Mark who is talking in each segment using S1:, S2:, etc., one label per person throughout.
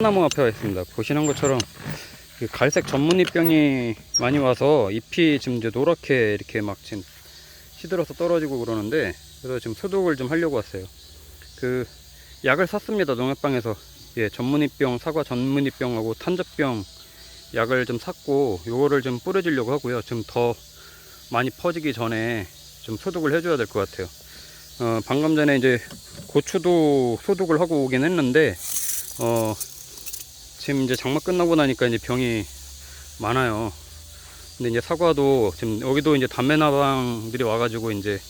S1: 나무 앞에 와 있습니다. 보시는 것처럼 그 갈색 전문잎병이 많이 와서 잎이 지금 이제 노랗게 이렇게 막 지금 시들어서 떨어지고 그러는데 그래서 지금 소독을 좀 하려고 왔어요. 그 약을 샀습니다. 농약방에서 예 전문잎병 사과 전문잎병하고 탄저병 약을 좀 샀고 요거를 좀 뿌려주려고 하고요. 좀더 많이 퍼지기 전에 좀 소독을 해줘야 될 것 같아요. 어, 방금 전에 이제 고추도 소독을 하고 오긴 했는데 어, 지금 이제 장마 끝나고 나니까 이제 병이 많아요. 근데 이제 사과도 지금 여기도 이제 담배나방들이 와가지고 이제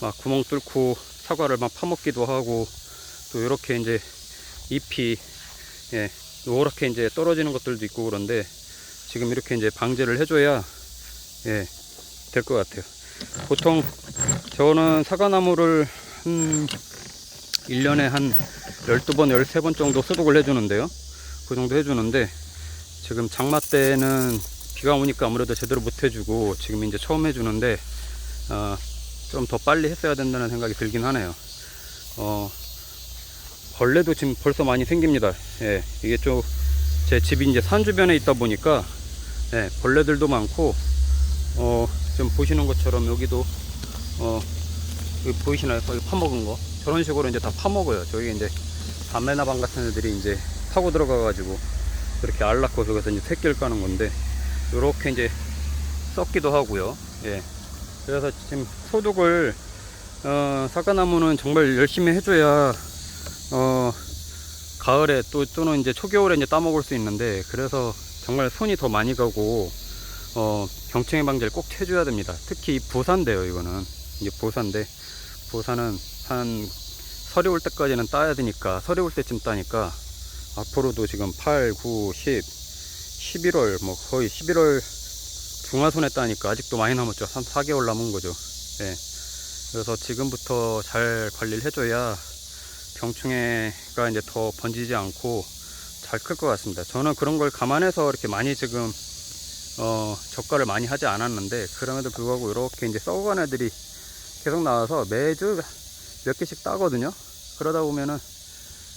S1: 막 구멍 뚫고 사과를 막 파먹기도 하고 또 이렇게 이제 잎이 예, 노랗게 이제 떨어지는 것들도 있고 그런데 지금 이렇게 이제 방제를 해줘야 예, 될 것 같아요. 보통 저는 사과나무를 한 1년에 한 12번, 13번 정도 소독을 해주는데요. 그 정도 해주는데 지금 장마 때는 비가 오니까 아무래도 제대로 못 해주고 지금 이제 처음 해주는데 어, 좀 더 빨리 했어야 된다는 생각이 들긴 하네요. 어, 벌레도 지금 벌써 많이 생깁니다. 예, 이게 좀 제 집이 이제 산 주변에 있다 보니까 예, 벌레들도 많고 어, 지금 보시는 것처럼 여기도 어, 여기 보이시나요? 여기 파먹은 거 저런 식으로 이제 다 파먹어요. 저기 이제 밤메나방 같은 애들이 이제 타고 들어가가지고 이렇게 알 낳고 저기서 이제 새끼를 까는 건데 이렇게 이제 썩기도 하고요. 예. 그래서 지금 소독을 어, 사과나무는 정말 열심히 해줘야 어, 가을에 또 또는 이제 초겨울에 이제 따먹을 수 있는데 그래서 정말 손이 더 많이 가고 어, 병충해 방제를 꼭 해줘야 됩니다. 특히 이 부산대요 이거는 이게 부산대 부산은 한 설이 올 때까지는 따야 되니까 설이 올 때쯤 따니까 앞으로도 지금 8, 9, 10, 11월 뭐 거의 11월 중하순에 따니까 아직도 많이 남았죠. 한 4개월 남은 거죠. 예. 그래서 지금부터 잘 관리를 해줘야 병충해가 이제 더 번지지 않고 잘 클 것 같습니다. 저는 그런 걸 감안해서 이렇게 많이 지금 어, 적과를 많이 하지 않았는데 그럼에도 불구하고 이렇게 이제 썩어간 애들이 계속 나와서 매주 몇 개씩 따거든요. 그러다 보면은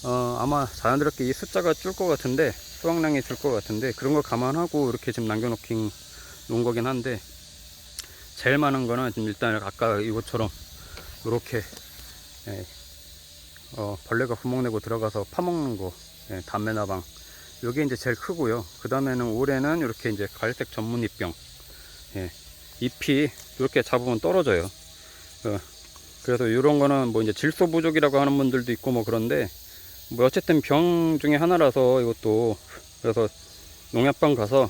S1: 어, 아마 자연스럽게 이 숫자가 줄 것 같은데 수확량이 줄 것 같은데 그런 걸 감안하고 이렇게 지금 남겨놓긴 놓은 거긴 한데 제일 많은 거는 지금 일단 아까 이것처럼 이렇게 예, 어, 벌레가 구멍 내고 들어가서 파먹는 거 예, 담배나방. 요게 이제 제일 크고요. 그 다음에는 올해는 이렇게 이제 갈색 전문잎병 예, 잎이 이렇게 잡으면 떨어져요. 어, 그래서 이런 거는 뭐 이제 질소 부족이라고 하는 분들도 있고 뭐 그런데 뭐 어쨌든 병 중에 하나라서 이것도 그래서 농약방 가서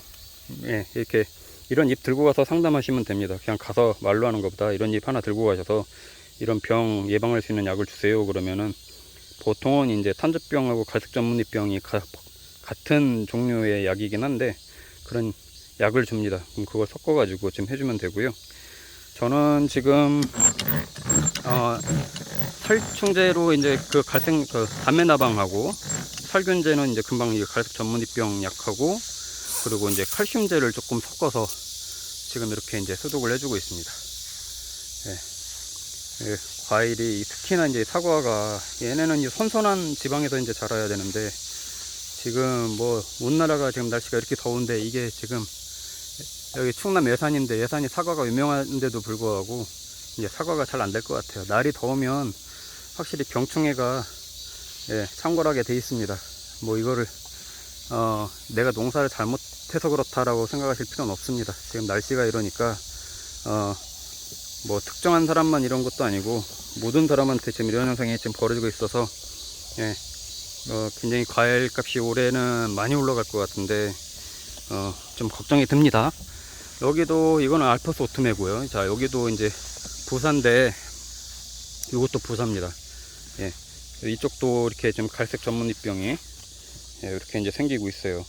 S1: 예, 이렇게 이런 잎 들고 가서 상담하시면 됩니다. 그냥 가서 말로 하는 것보다 이런 잎 하나 들고 가셔서 이런 병 예방할 수 있는 약을 주세요. 그러면은 보통은 이제 탄저병하고 갈색 전문잎병이 가- 같은 종류의 약이긴 한데 그런 약을 줍니다. 그럼 그걸 섞어가지고 지금 해주면 되고요. 저는 지금 어, 살충제로 이제 그 갈색 그 담배 나방하고 살균제는 이제 금방 이 갈색 전문잎병 약하고 그리고 이제 칼슘제를 조금 섞어서 지금 이렇게 이제 소독을 해주고 있습니다. 예. 예, 과일이 이 특히나 이제 사과가 얘네는 이 선선한 지방에서 이제 자라야 되는데 지금 뭐 온나라가 지금 날씨가 이렇게 더운데 이게 지금 여기 충남 예산인데 예산이 사과가 유명한데도 불구하고 이제 사과가 잘 안 될 것 같아요. 날이 더우면 확실히 병충해가 예, 창궐하게 돼 있습니다. 뭐 이거를 어, 내가 농사를 잘못해서 그렇다라고 생각하실 필요는 없습니다. 지금 날씨가 이러니까 어, 뭐 특정한 사람만 이런 것도 아니고 모든 사람한테 지금 이런 현상이 지금 벌어지고 있어서 예, 어, 굉장히 과일 값이 올해는 많이 올라갈 것 같은데 어, 좀 걱정이 듭니다. 여기도 이거는 알퍼스 오토메고요. 자 여기도 이제 부산대 이것도 부사입니다. 예, 이쪽도 이렇게 좀 갈색 전문잎병이 예, 이렇게 이제 생기고 있어요.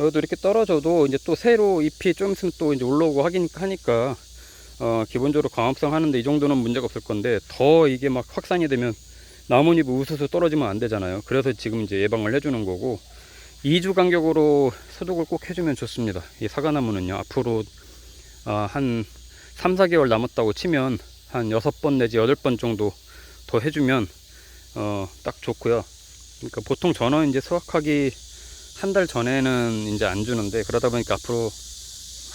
S1: 여기도 이렇게 떨어져도 이제 또 새로 잎이 좀 있으면 또 이제 올라오고 하니까 어, 기본적으로 광합성 하는데 이 정도는 문제가 없을 건데 더 이게 막 확산이 되면 나뭇잎이 우수수 떨어지면 안 되잖아요. 그래서 지금 이제 예방을 해주는 거고 2주 간격으로 소독을 꼭 해주면 좋습니다. 이 사과나무는요 앞으로 어, 한 3, 4개월 남았다고 치면 한 6번 내지 8번 정도 더 해주면 어, 딱 좋고요. 그러니까 보통 저는 이제 수확하기 한 달 전에는 이제 안 주는데 그러다 보니까 앞으로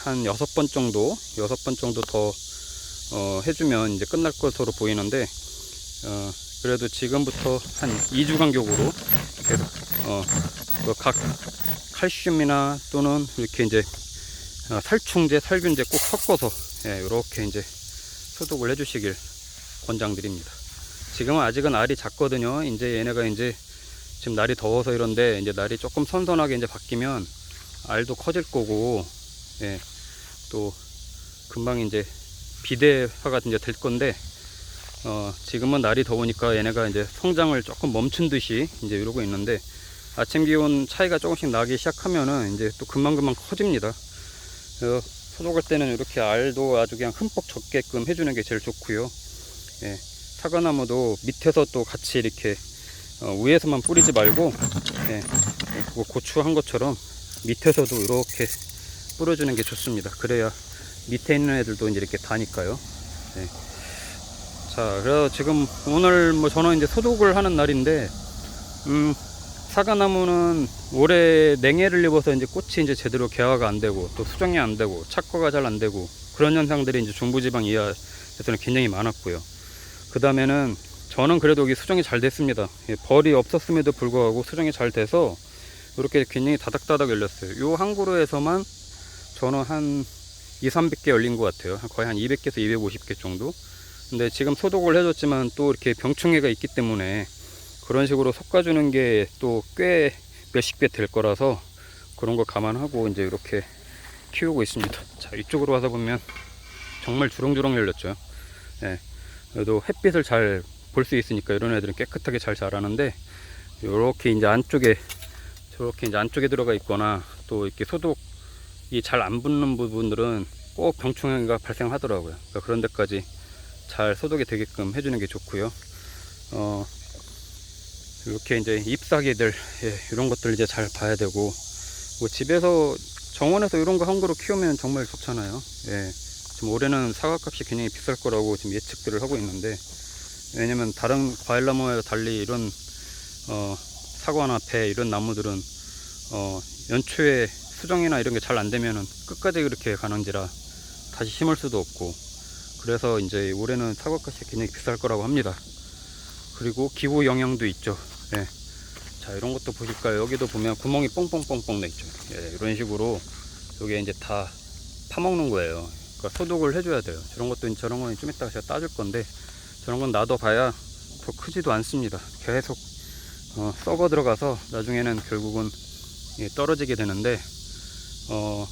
S1: 한 여섯 번 정도 여섯 번 정도 더 어, 해주면 이제 끝날 것으로 보이는데 어, 그래도 지금부터 한 2주 간격으로 계속 어, 그각 칼슘이나 또는 이렇게 이제 어, 살충제, 살균제 꼭 섞어서 예, 이렇게 이제 소독을 해주시길 권장드립니다. 지금은 아직은 알이 작거든요. 이제 얘네가 이제 지금 날이 더워서 이런데 이제 날이 조금 선선하게 이제 바뀌면 알도 커질 거고 예, 또 금방 이제 비대화가 이제 될 건데 어, 지금은 날이 더우니까 얘네가 이제 성장을 조금 멈춘 듯이 이제 이러고 있는데 아침 기온 차이가 조금씩 나기 시작하면은 이제 또 금방금방 커집니다. 그래서 소독할 때는 이렇게 알도 아주 그냥 흠뻑 젖게끔 해주는 게 제일 좋고요. 예, 사과나무도 밑에서 또 같이 이렇게 어, 위에서만 뿌리지 말고 예, 그거 고추 한 것처럼 밑에서도 이렇게 뿌려주는 게 좋습니다. 그래야 밑에 있는 애들도 이제 이렇게 다니까요. 예. 자, 그래서 지금 오늘 뭐 저는 이제 소독을 하는 날인데, 음, 사과나무는 올해 냉해를 입어서 이제 꽃이 이제 제대로 개화가 안 되고, 또 수정이 안 되고, 착과가 잘 안 되고, 그런 현상들이 이제 중부지방 이하에서는 굉장히 많았고요. 그 다음에는 저는 그래도 여기 수정이 잘 됐습니다. 예, 벌이 없었음에도 불구하고 수정이 잘 돼서 이렇게 굉장히 다닥다닥 열렸어요. 요한 그루에서만 저는 한 2, 300개 열린 것 같아요. 거의 한 200개에서 250개 정도. 근데 지금 소독을 해줬지만 또 이렇게 병충해가 있기 때문에 그런 식으로 솎아주는 게 또 꽤 몇십 개될 거라서 그런 거 감안하고 이제 이렇게 키우고 있습니다. 자, 이쪽으로 와서 보면 정말 주렁주렁 열렸죠. 예. 그래도 햇빛을 잘 볼 수 있으니까 이런 애들은 깨끗하게 잘 자라는데 이렇게 이제 안쪽에 저렇게 이제 안쪽에 들어가 있거나 또 이렇게 소독이 잘 안 붙는 부분들은 꼭 병충해가 발생하더라고요. 그러니까 그런 데까지 잘 소독이 되게끔 해주는 게 좋고요. 어, 이렇게 이제 잎사귀들 예, 이런 것들 이제 잘 봐야 되고 뭐 집에서 정원에서 이런 거 한 그루 키우면 정말 좋잖아요. 예, 지금 올해는 사과값이 굉장히 비쌀 거라고 지금 예측들을 하고 있는데 왜냐면 다른 과일 나무와 달리 이런 어, 사과나 배 이런 나무들은 어, 연초에 수정이나 이런 게 잘 안 되면은 끝까지 그렇게 가는지라 다시 심을 수도 없고 그래서 이제 올해는 사과값이 굉장히 비쌀 거라고 합니다. 그리고 기후 영향도 있죠. 예. 자 이런 것도 보실까요? 여기도 보면 구멍이 뻥뻥뻥뻥 나 있죠. 예, 이런 식으로 여기 이제 다 파먹는 거예요. 그러니까 소독을 해줘야 돼요. 저런 것도 저런 거는 좀 이따가 제가 따줄 건데 저런 건 놔둬봐야 더 크지도 않습니다. 계속 어, 썩어 들어가서 나중에는 결국은 예, 떨어지게 되는데 어,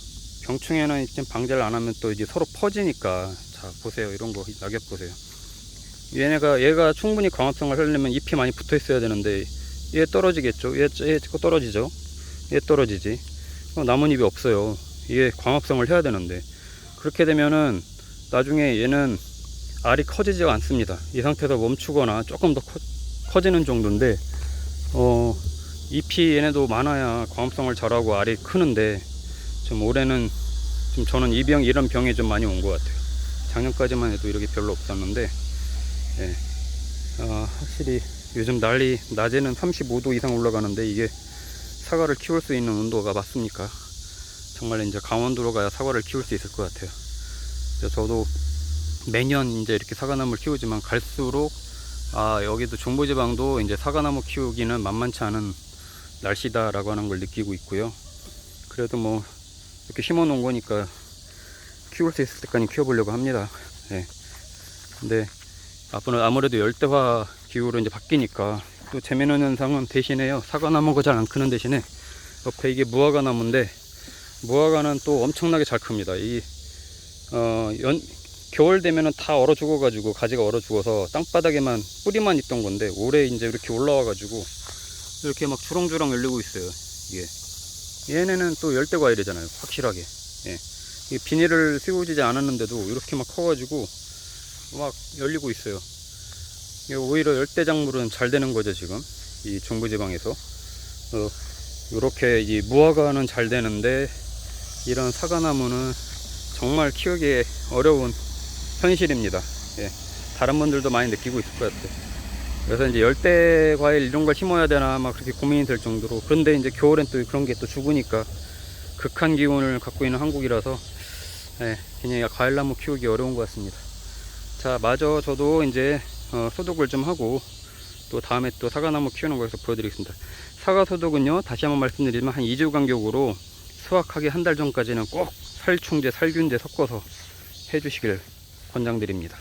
S1: 병충해는 지금 방제를 안 하면 또 이제 서로 퍼지니까 자 보세요. 이런 거 낙엽 보세요. 얘네가 얘가 충분히 광합성을 하려면 잎이 많이 붙어 있어야 되는데 얘 떨어지겠죠? 얘, 얘거 떨어지죠? 얘 떨어지지. 어, 남은 잎이 없어요. 이게 광합성을 해야 되는데 그렇게 되면은 나중에 얘는 알이 커지지가 않습니다 이 상태에서 멈추거나 조금 더 커, 커지는 정도인데 어 잎이 얘네도 많아야 광합성을 잘하고 알이 크는데 좀 올해는 좀 저는 이 병 이런 병이 좀 많이 온 것 같아요. 작년까지만 해도 이렇게 별로 없었는데 예. 어, 확실히 요즘 날이 낮에는 35도 이상 올라가는데 이게 사과를 키울 수 있는 온도가 맞습니까? 정말 이제 강원도로 가야 사과를 키울 수 있을 것 같아요. 저도 매년 이제 이렇게 사과나무를 키우지만 갈수록 아 여기도 중부지방도 이제 사과나무 키우기는 만만치 않은 날씨다라고 하는 걸 느끼고 있고요. 그래도 뭐 이렇게 심어 놓은 거니까 키울 수 있을 때까지 키워보려고 합니다. 예. 근데 앞으로 아무래도 열대화 기후로 이제 바뀌니까 또 재미있는 현상은 대신에요. 사과나무가 잘 안 크는 대신에 옆에 이게 무화과 나무인데 무화과는 또 엄청나게 잘 큽니다. 이 어, 연, 겨울 되면은 다 얼어 죽어가지고 가지가 얼어 죽어서 땅바닥에만 뿌리만 있던 건데 올해 이제 이렇게 올라와가지고 이렇게 막 주렁주렁 열리고 있어요. 이게 얘네는 또 열대 과일이잖아요. 확실하게. 예. 이 비닐을 씌워지지 않았는데도 이렇게 막 커가지고 막 열리고 있어요. 오히려 열대 작물은 잘 되는 거죠 지금 이 중부지방에서. 어, 이렇게 이 무화과는 잘 되는데 이런 사과나무는 정말 키우기 어려운 현실입니다. 예. 다른 분들도 많이 느끼고 있을 것 같아요. 그래서 이제 열대 과일 이런 걸 심어야 되나 막 그렇게 고민이 될 정도로 그런데 이제 겨울엔 또 그런 게 또 죽으니까 극한 기온을 갖고 있는 한국이라서 예, 그냥 과일나무 키우기 어려운 것 같습니다. 자, 마저 저도 이제 어, 소독을 좀 하고 또 다음에 또 사과나무 키우는 거에서 보여드리겠습니다. 사과 소독은요, 다시 한번 말씀드리면 한 2주 간격으로 수확하기 한 달 전까지는 꼭 살충제, 살균제 섞어서 해주시길 권장드립니다.